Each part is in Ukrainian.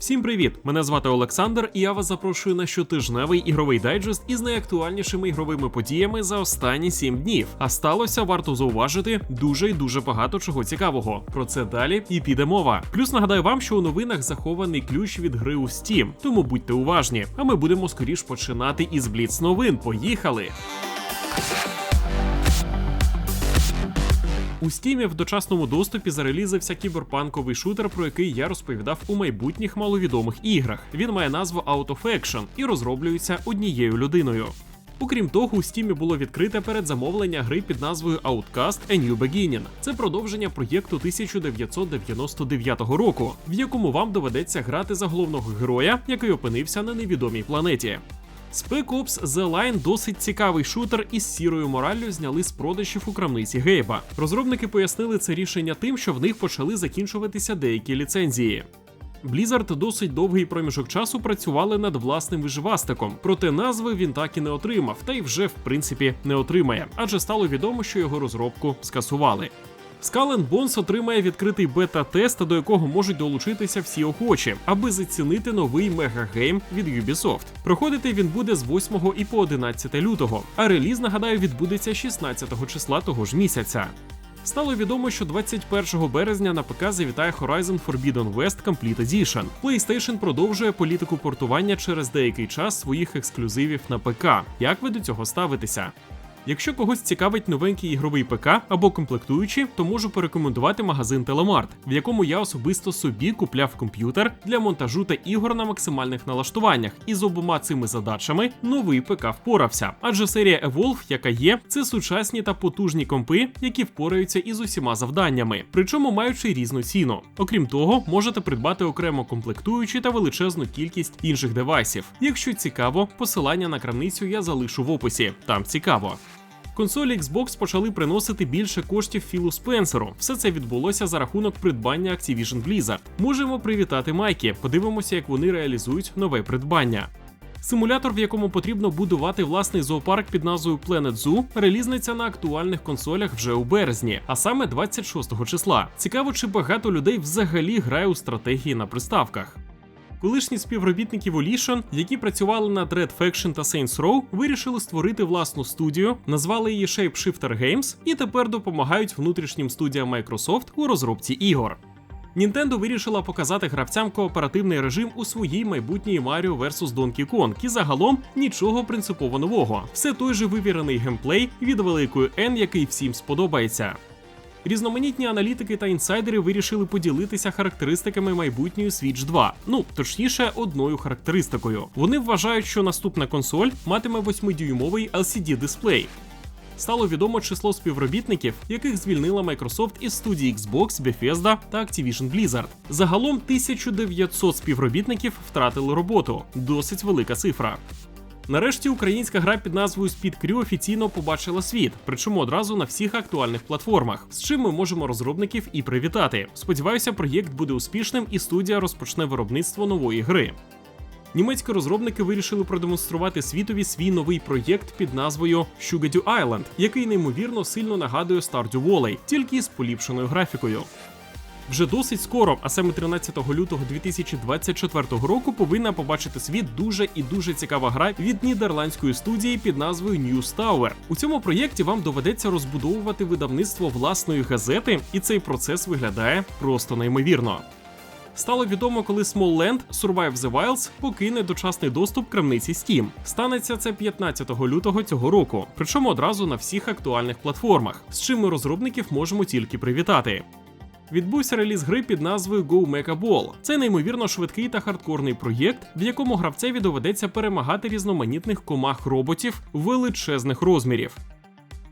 Всім привіт! Мене звати Олександр, і я вас запрошую на щотижневий ігровий дайджест із найактуальнішими ігровими подіями за останні 7 днів. А сталося, варто зауважити, дуже й дуже багато чого цікавого. Про це далі і піде мова. Плюс нагадаю вам, що у новинах захований ключ від гри у Steam, тому будьте уважні. А ми будемо скоріш починати із Бліц новин. Поїхали! У стімі в дочасному доступі зарелізився кіберпанковий шутер, про який я розповідав у майбутніх маловідомих іграх. Він має назву Out of Action і розроблюється однією людиною. Окрім того, у стімі було відкрите передзамовлення гри під назвою Outcast A New Beginning. Це продовження проєкту 1999 року, в якому вам доведеться грати за головного героя, який опинився на невідомій планеті. Spec Ops The Line досить цікавий шутер із сірою мораллю зняли з продажів у крамниці Гейба. Розробники пояснили це рішення тим, що в них почали закінчуватися деякі ліцензії. Blizzard досить довгий проміжок часу працювали над власним виживастиком, проте назви він так і не отримав, та й вже в принципі не отримає, адже стало відомо, що його розробку скасували. And Bones отримає відкритий бета-тест, до якого можуть долучитися всі охочі, аби зацінити новий мегагейм від Ubisoft. Проходити він буде з 8 і по 11 лютого, а реліз, нагадаю, відбудеться 16 числа того ж місяця. Стало відомо, що 21 березня на ПК завітає Horizon Forbidden West Complete Edition. PlayStation продовжує політику портування через деякий час своїх ексклюзивів на ПК. Як ви до цього ставитеся? Якщо когось цікавить новенький ігровий ПК або комплектуючі, то можу порекомендувати магазин Телемарт, в якому я особисто собі купляв комп'ютер для монтажу та ігор на максимальних налаштуваннях. І з обома цими задачами новий ПК впорався. Адже серія Evolve, яка є, це сучасні та потужні компи, які впораються із усіма завданнями, причому маючи різну ціну. Окрім того, можете придбати окремо комплектуючі та величезну кількість інших девайсів. Якщо цікаво, посилання на крамницю я залишу в описі. Там цікаво. Консолі Xbox почали приносити більше коштів Філу Спенсеру. Все це відбулося за рахунок придбання Activision Blizzard. Можемо привітати Майки. Подивимося, як вони реалізують нове придбання. Симулятор, в якому потрібно будувати власний зоопарк під назвою Planet Zoo, релізнеться на актуальних консолях вже у березні, а саме 26 числа. Цікаво, чи багато людей взагалі грає у стратегії на приставках. Колишні співробітники Volition, які працювали над Red Faction та Saints Row, вирішили створити власну студію, назвали її Shapeshifter Games і тепер допомагають внутрішнім студіям Microsoft у розробці ігор. Nintendo вирішила показати гравцям кооперативний режим у своїй майбутній Mario vs Donkey Kong, і загалом нічого принципово нового. Все той же вивірений геймплей від великої N, який всім сподобається. Різноманітні аналітики та інсайдери вирішили поділитися характеристиками майбутньої Switch 2. Ну точніше, одною характеристикою. Вони вважають, що наступна консоль матиме 8-дюймовий LCD дисплей. Стало відомо число співробітників, яких звільнила Microsoft із студії Xbox, Bethesda та Activision Blizzard. Загалом 1900 співробітників втратили роботу. Досить велика цифра. Нарешті українська гра під назвою Speed Crew офіційно побачила світ, причому одразу на всіх актуальних платформах, з чим ми можемо розробників і привітати. Сподіваюся, проєкт буде успішним і студія розпочне виробництво нової гри. Німецькі розробники вирішили продемонструвати світові свій новий проєкт під назвою Sugardew Island, який неймовірно сильно нагадує Stardew Valley, тільки з поліпшеною графікою. Вже досить скоро, а саме 13 лютого 2024 року, повинна побачити світ дуже і дуже цікава гра від нідерландської студії під назвою News Tower. У цьому проєкті вам доведеться розбудовувати видавництво власної газети, і цей процес виглядає просто неймовірно. Стало відомо, коли Small Land Survive the Wilds покине дочасний доступ крамниці Steam. Станеться це 15 лютого цього року, причому одразу на всіх актуальних платформах, з чим ми розробників можемо тільки привітати відбувся реліз гри під назвою Go Mecha Ball. Це неймовірно швидкий та хардкорний проєкт, в якому гравцеві доведеться перемагати різноманітних комах роботів величезних розмірів.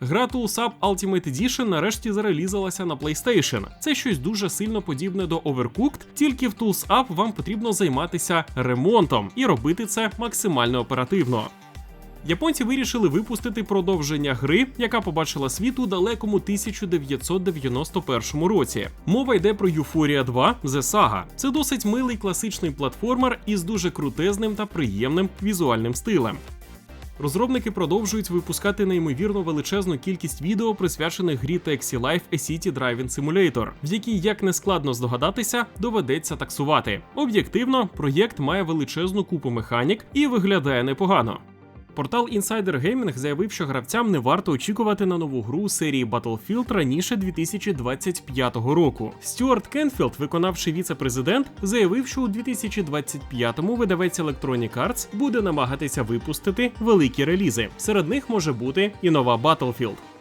Гра Tools Up Ultimate Edition нарешті зарелізалася на PlayStation. Це щось дуже сильно подібне до Overcooked, тільки в Tools вам потрібно займатися ремонтом і робити це максимально оперативно японці вирішили випустити продовження гри, яка побачила світ у далекому 1991 році. Мова йде про Euphoria 2 The Saga. Це досить милий класичний платформер із дуже крутезним та приємним візуальним стилем. Розробники продовжують випускати неймовірно величезну кількість відео, присвячених грі Taxi Life A City Driving Simulator, в якій, як не складно здогадатися, доведеться таксувати. Об'єктивно, проєкт має величезну купу механік і виглядає непогано. Портал Insider Gaming заявив, що гравцям не варто очікувати на нову гру серії Battlefield раніше 2025 року. Стюарт Кенфілд, виконавший віце-президент, заявив, що у 2025-му видавець Electronic Arts буде намагатися випустити великі релізи. Серед них може бути і нова Battlefield.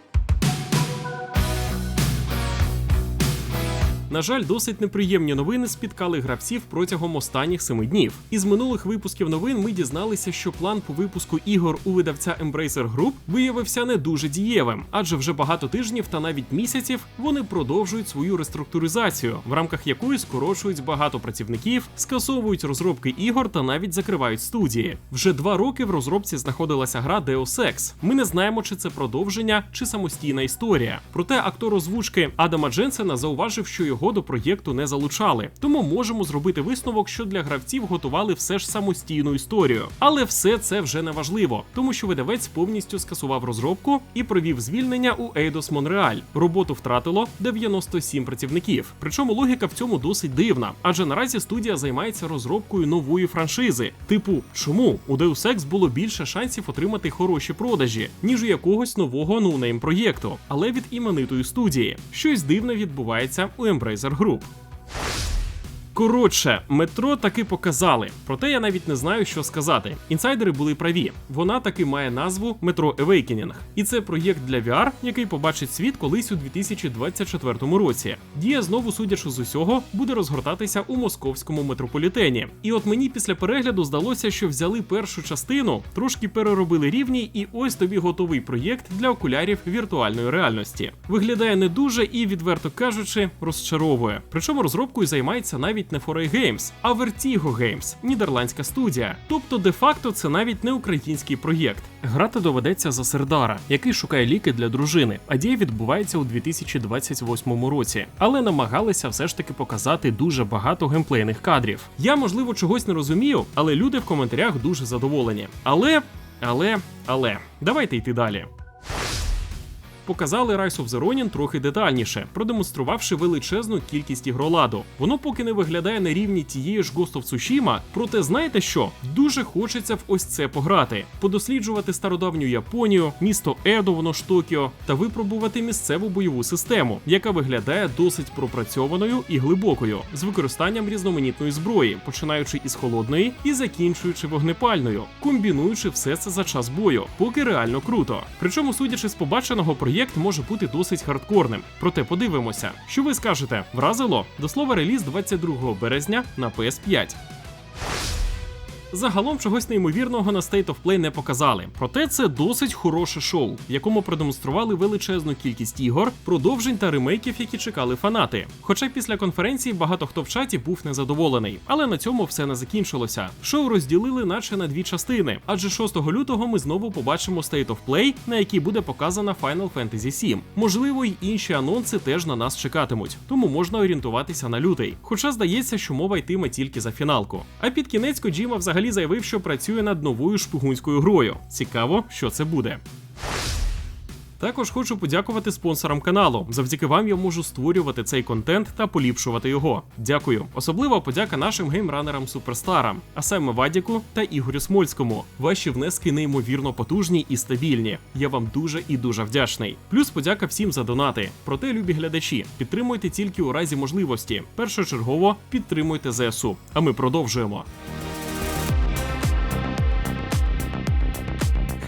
На жаль, досить неприємні новини спіткали гравців протягом останніх семи днів. Із минулих випусків новин ми дізналися, що план по випуску ігор у видавця Embracer Group виявився не дуже дієвим, адже вже багато тижнів та навіть місяців вони продовжують свою реструктуризацію, в рамках якої скорочують багато працівників, скасовують розробки ігор та навіть закривають студії. Вже два роки в розробці знаходилася гра Deus Ex. Ми не знаємо, чи це продовження, чи самостійна історія. Проте актор озвучки Адама Дженсена зауважив, що його до проєкту не залучали. Тому можемо зробити висновок, що для гравців готували все ж самостійну історію. Але все це вже не важливо, тому що видавець повністю скасував розробку і провів звільнення у Eidos Montreal. Роботу втратило 97 працівників. Причому логіка в цьому досить дивна, адже наразі студія займається розробкою нової франшизи. Типу, чому у Deus Ex було більше шансів отримати хороші продажі, ніж у якогось нового ноунейм проєкту, але від іменитої студії. Щось дивне відбувається у Embracer Group. Коротше, метро таки показали. Проте я навіть не знаю, що сказати. Інсайдери були праві. Вона таки має назву Metro Awakening. І це проєкт для VR, який побачить світ колись у 2024 році. Дія знову, судячи з усього, буде розгортатися у московському метрополітені. І от мені після перегляду здалося, що взяли першу частину, трошки переробили рівні, і ось тобі готовий проєкт для окулярів віртуальної реальності. Виглядає не дуже і, відверто кажучи, розчаровує. Причому розробкою займається навіть не 4A Games, а Vertigo Games, нідерландська студія. Тобто, де-факто, це навіть не український проєкт. Грати доведеться за Сердара, який шукає ліки для дружини, а дія відбувається у 2028 році. Але намагалися все ж таки показати дуже багато геймплейних кадрів. Я можливо чогось не розумію, але люди в коментарях дуже задоволені. Але, але, але, давайте йти далі показали Rise of the Ronin трохи детальніше, продемонструвавши величезну кількість ігроладу. Воно поки не виглядає на рівні тієї ж Ghost of Tsushima, проте знаєте що? Дуже хочеться в ось це пограти, подосліджувати стародавню Японію, місто Едо, воно ж Токіо, та випробувати місцеву бойову систему, яка виглядає досить пропрацьованою і глибокою, з використанням різноманітної зброї, починаючи із холодної і закінчуючи вогнепальною, комбінуючи все це за час бою, поки реально круто. Причому, судячи з побаченого, проєкт може бути досить хардкорним. Проте подивимося, що ви скажете, вразило до слова реліз 22 березня на PS5. Загалом чогось неймовірного на State of Play не показали. Проте це досить хороше шоу, в якому продемонстрували величезну кількість ігор, продовжень та ремейків, які чекали фанати. Хоча після конференції багато хто в чаті був незадоволений, але на цьому все не закінчилося. Шоу розділили, наче на дві частини, адже 6 лютого ми знову побачимо State of Play, на якій буде показана Final Fantasy VII. Можливо, й інші анонси теж на нас чекатимуть, тому можна орієнтуватися на лютий. Хоча здається, що мова йтиме тільки за фіналку. А під кінець Коджіма взагалі заявив, що працює над новою шпигунською грою. Цікаво, що це буде. Також хочу подякувати спонсорам каналу. Завдяки вам я можу створювати цей контент та поліпшувати його. Дякую. Особлива подяка нашим геймранерам суперстарам, а саме Вадіку та Ігорю Смольському. Ваші внески неймовірно потужні і стабільні. Я вам дуже і дуже вдячний. Плюс подяка всім за донати. Проте, любі глядачі, підтримуйте тільки у разі можливості. Першочергово підтримуйте ЗСУ. А ми продовжуємо.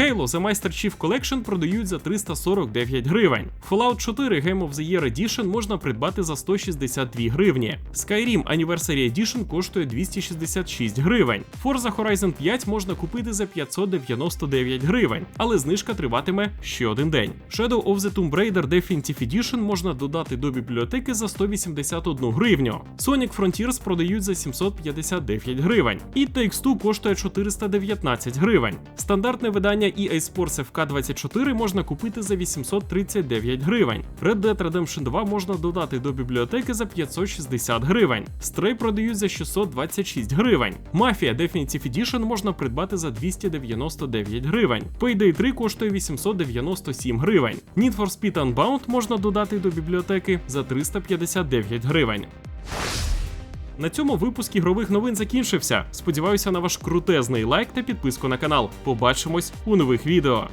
Halo The Master Chief Collection продають за 349 гривень. Fallout 4 Game of the Year Edition можна придбати за 162 гривні. Skyrim Anniversary Edition коштує 266 гривень. Forza Horizon 5 можна купити за 599 гривень, але знижка триватиме ще один день. Shadow of the Tomb Raider Definitive Edition можна додати до бібліотеки за 181 гривню. Sonic Frontiers продають за 759 гривень. І Takes-Two коштує 419 гривень. Стандартне видання EA Sports FK24 можна купити за 839 гривень. Red Dead Redemption 2 можна додати до бібліотеки за 560 гривень. Stray продають за 626 гривень. Mafia Definitive Edition можна придбати за 299 гривень. Payday 3 коштує 897 гривень. Need for Speed Unbound можна додати до бібліотеки за 359 гривень. На цьому випуск ігрових новин закінчився. Сподіваюся на ваш крутезний лайк та підписку на канал. Побачимось у нових відео.